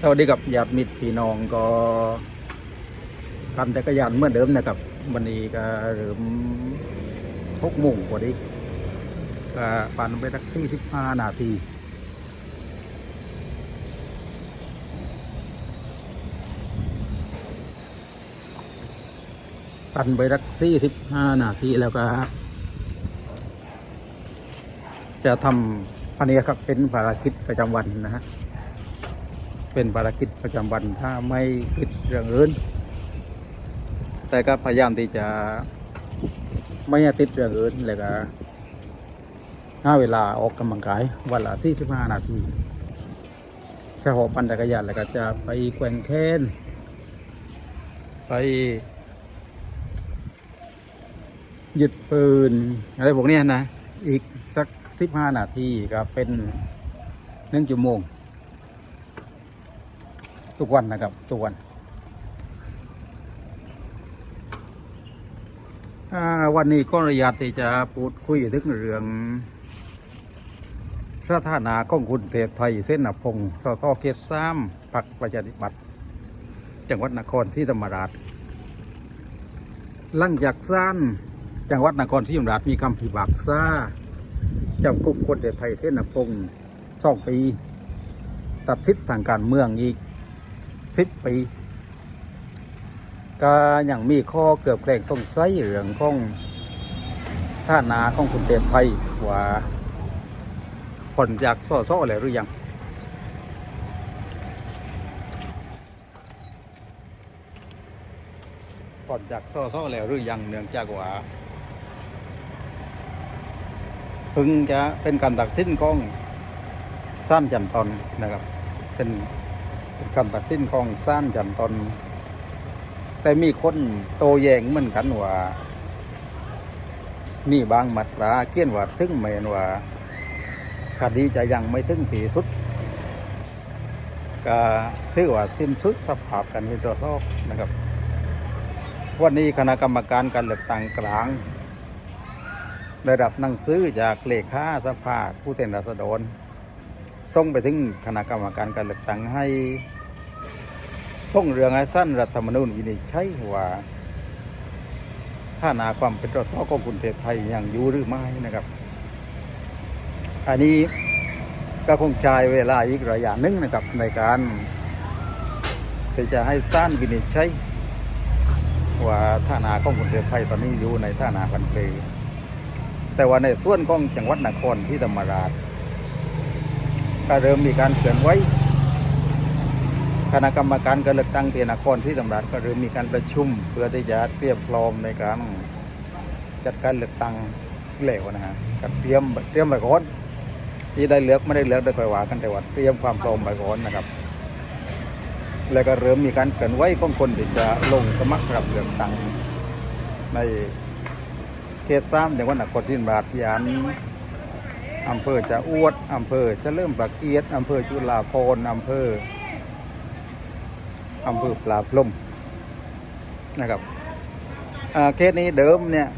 สวัสดีกับญาติมิตรพี่น้องก็ปั่นจักรยานเหมือนเดิมนะครับวันนี้ก็เริ่มหกโมงกว่านี้ก็ปั่นไปสักสี่สิบห้านาทีปั่นไปสักสี่สิบห้านาทีแล้วก็จะทำอันนี้ครับเป็นภารกิจประจำวันนะฮะ เป็นภารกิจประจำวันถ้าไม่คิดเรื่องอื่น แต่ก็พยายามที่จะไม่ติดเรื่องอื่นเลยก็หาเวลาออกกำลังกายวันละสี่สิบห้านาทีจะหอบปั่นจักรยานแล้วก็จะไปแกว่งแค้นไปหยึดปืนอะไรพวกนี้นะ อีกสักสิบห้านาทีก็เป็นหนึ่งชั่วโมง ทุกวันนะครับทุกวันวันนี้ก็อยากที่จะพูดคุยถึงเรื่องสถานะของคุณเทพไทยเส้นหนพงศ์สตเขตสามพักประชาธิปัตย์จังหวัดนครที่ธรรมราชหลังจากสร้างจังหวัดนครที่ธรรมราชมีคำพิพากษาจำคุกคนเทพไทยเส้นหนพงศ์สองปี ตัดสิทธิ์ทางการเมืองอีก สิบปี ก็ยังมีข้อเกือบแกล้งสงสัยเรื่องของท่านาของคุณเตมไทยว่าผลจากซ่อซ่อแล้วหรือยังผลจากซ่อซ่อแล้วหรือยังเนื่องจากว่าเพิ่งจะเป็นการตัดสินของสั้นจันทนนะครับ เป็น เป็นคำตัดสินของซ่านจันตนแต่มีคนโตแยงเหมือนกันว่ามีบางมาตราเขียนว่าถึงแมนว่าคดีจะยังไม่ถึงที่สุดก็ถือว่าสิ้นสุดสภาพกันเป็นตัวทอกนะครับ วันนี้คณะกรรมการการเลือกตั้งกลางได้รับหนังสือจากเลขาสภาผู้แทนราษฎร ส่งไปถึงคณะกรรมการการเลือกตั้งให้ส่งเรื่องให้สั้นรัฐธรรมนูญวินิจฉัยว่าถ้านาความเป็นรสของคุณเทพไทยยังอยู่หรือไม่นะครับ อันนี้ก็คงใช้เวลาอีกระยะหนึ่งนะครับ ในการที่จะให้สั้นวินิจฉัยว่าท่านาของคุณเทพไทยตอนนี้อยู่ในท่านาพันเพแต่ว่าในส่วนของจังหวัดนครที่ธรรมราช ก็เริ่มมีการเคลื่อนไหวคณะกรรมการการเลือกตั้งที่นครที่ตำราชก็เริ่มมีการประชุม เพื่อที่จะเตรียมพร้อมในการจัดการเลือกตั้งแล้วนะฮะก็เตรียมเตรียมไปก่อนที่ได้เลือกไม่ได้เลือกได้ค่อยว่ากันแต่ว่าเตรียมความพร้อมไปก่อนนะครับ แล้วก็เริ่มมีการเคลื่อนไหวของคนที่จะลงสมัครรับเลือกตั้งในเขตสามจังหวัดนครศรีธรรมราชยาน อำเภอจะอวดอำเภอจะเริ่มประเกียรติอำเภอจุฬาภรณ์อำเภออำเภอปลาพลมนะครับอาเคสนี้เดิมเนี่ย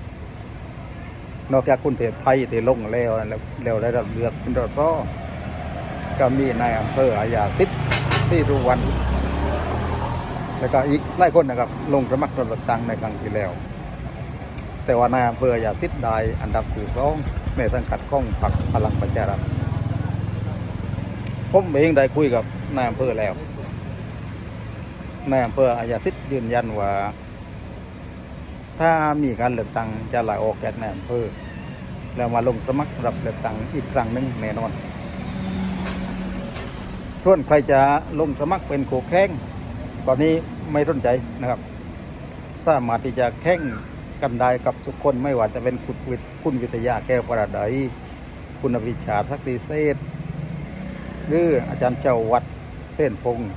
นอกจากคุณเทพไทยที่ลงแล้วแล้วแล้วได้รับเลือกเป็นรอดก็มีนายอำเภออาญาสิทธิ์ที่รุวัน แล้วก็อีกหลายคนนะครับ ลงสมัครรับตังในครั้งที่แล้ว แต่ว่านายอำเภออาญาสิทธิ์ได้อันดับที่สอง ในสังกัดข้องพรรคพลังประชารัฐผมเองได้คุยกับนายอำเภอแล้วนายอำเภออาญาสิทธิ์ยืนยันว่า ถ้ามีการเลือกตั้งจะลาออกจากนายอำเภอแล้วมาลงสมัครรับเลือกตั้งอีกครั้งหนึ่งแน่นอนส่วนใครจะลงสมัครเป็นโคแข่งตอนนี้ไม่สนใจนะครับ สามารถที่จะแข่ง กันได้กับทุกคนไม่ว่าจะเป็นคุณวิทย์คุณวิทยาแก้วประดัยคุณอภิชาทักดีเศษหรืออาจารย์เจ้าวัดเส้นพงษ์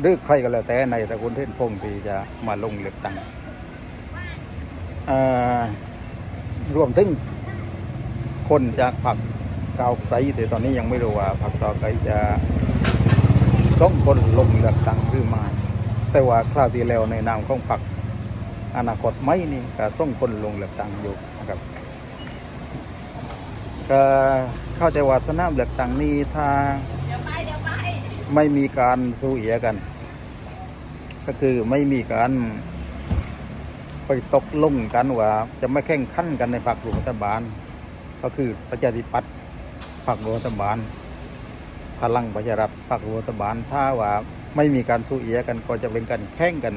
หรือใครก็แล้วแต่ในตระกูลเส้นพงษ์ที่จะมาลงเลือกตั้งรวมถึงคนจากพรรคก้าวไกลแต่ตอนนี้ยังไม่รู้ว่าพรรคก้าวไกลจะส่งคนลงเลือกตั้งหรือไม่แต่ว่าคราวที่แล้วในนามของพรรค อนาคตไม่นี่ก็ส่งคนลงเลือกตั้งอยู่นะครับก็เข้าใจว่าสนามเลือกตั้งนี้ถ้าไม่มีการสู้เอียกัน ก็คือไม่มีการไปตกลงกันว่า จะไม่แข่งขันกันในพรรครัฐบาล ก็คือประชาธิปัตย์พรรครัฐบาล พลังประชารัฐพรรครัฐบาลถ้าว่าไม่มีการสู้เอียกันก็จะเป็นการแข่งกัน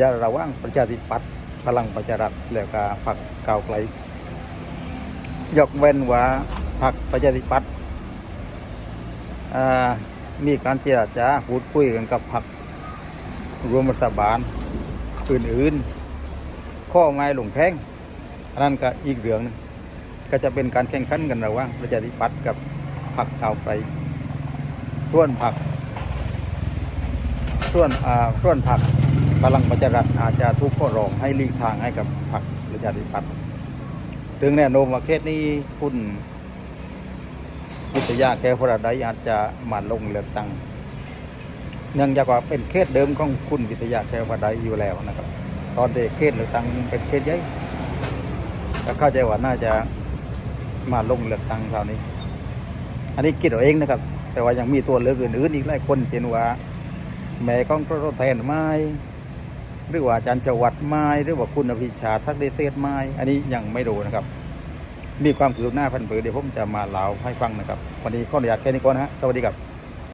ยาระว่างประชาธิปัตย์พลังประชารัฐแล้วก็พรรคก้าวไกลยกเว้นว่าพรรคประชาธิปัตย์มีการเจรจาพูดคุยกันกับพรรครวมรัฐบาลอื่นๆ ข้อไม้หลงแข้งอันนั้นก็อีกเรื่องนึงก็จะเป็นการแข่งขันกันระหว่างประชาธิปัตย์กับพรรคก้าวไกลส่วนพรรคส่วนอ่าส่วนพรรค พลังประชารัฐอาจจะทุกข้อรองให้ลีกทางให้กับพรรคประชาธิปัตย์ถึงแนวโน้มว่าเคสนี้คุณวิทยาแก้วพระไดอาจจะมาลงเลือกตั้งเนื่องจากว่าเป็นเคสเดิมของคุณวิทยาแก้วพระไดอยู่แล้วนะครับ ตอนเด็กเคสเลือกตั้งเป็นเคสใหญ่ก็เข้าใจว่าน่าจะมาลงเลือกตั้งคราวนี้ อันนี้คิดเอาเองนะครับ แต่ว่ายังมีตัวเลือกอื่นๆอีกหลายคนเช่นว่าแม่ของพระแทนไม้ หรือว่าอาจารย์จวัดไม้หรือว่าคุณอภิชาสักเดเซตไม้ อันนี้ยังไม่รู้นะครับ มีความคืบหน้าพันเผือเดี๋ยวผมจะมาเล่าให้ฟังนะครับ วันนี้ขออนุญาตแค่นี้ก่อนนะฮะสวัสดีครับ